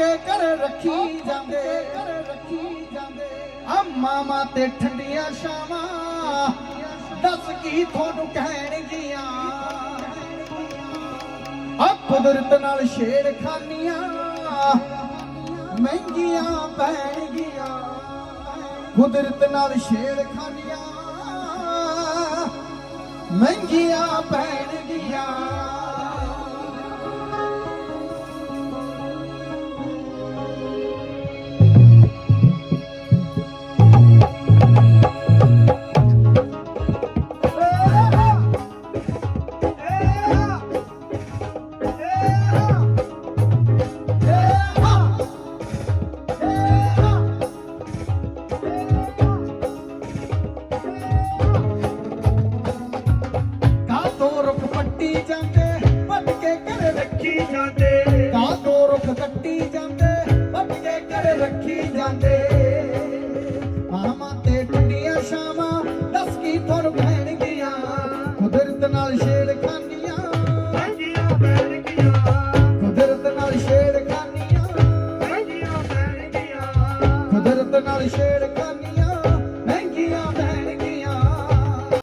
ਕੇ ਕਰ ਰੱਖੀ ਜਾਂਦੇ। ਕਰ ਰੱਖੀ ਜਾਂਦੇ ਆ ਮਾਮਾ ਤੇ ਠੰਡੀਆਂ ਸ਼ਾਮਾਂ ਦੱਸ ਕੀ ਤੁਹਾਨੂੰ ਕਹਿਣਗੀਆਂ? ਆ ਕੁਦਰਤ ਨਾਲ ਛੇੜਖਾਨੀਆਂ ਮਹਿੰਗੀਆਂ ਪੈਣਗੀਆਂ। ਕੁਦਰਤ ਨਾਲ ਛੇੜਖਾਨੀਆਂ ਮਹਿੰਗੀਆਂ ਪੈਣਗੀਆਂ। ਜਾਂਦੇ। ਰੁੱਖ ਕੱਟੀ ਰੱਖੀ ਤੇ ਟੁੱਡੀਆਂ ਸ਼ਾਮਾਂ ਦੱਸ ਕੀ ਤੁਹਾਨੂੰ ਕਹਿਣਗੀਆਂ। ਕੁਦਰਤ ਨਾਲ ਮਹਿੰਗੀਆਂ ਪੈਣਗੀਆਂ। ਕੁਦਰਤ ਨਾਲ ਮਹਿੰਗੀਆਂ ਪੈਣਗੀਆਂ। ਕੁਦਰਤ ਨਾਲ ਛੇੜਖਾਨੀਆਂ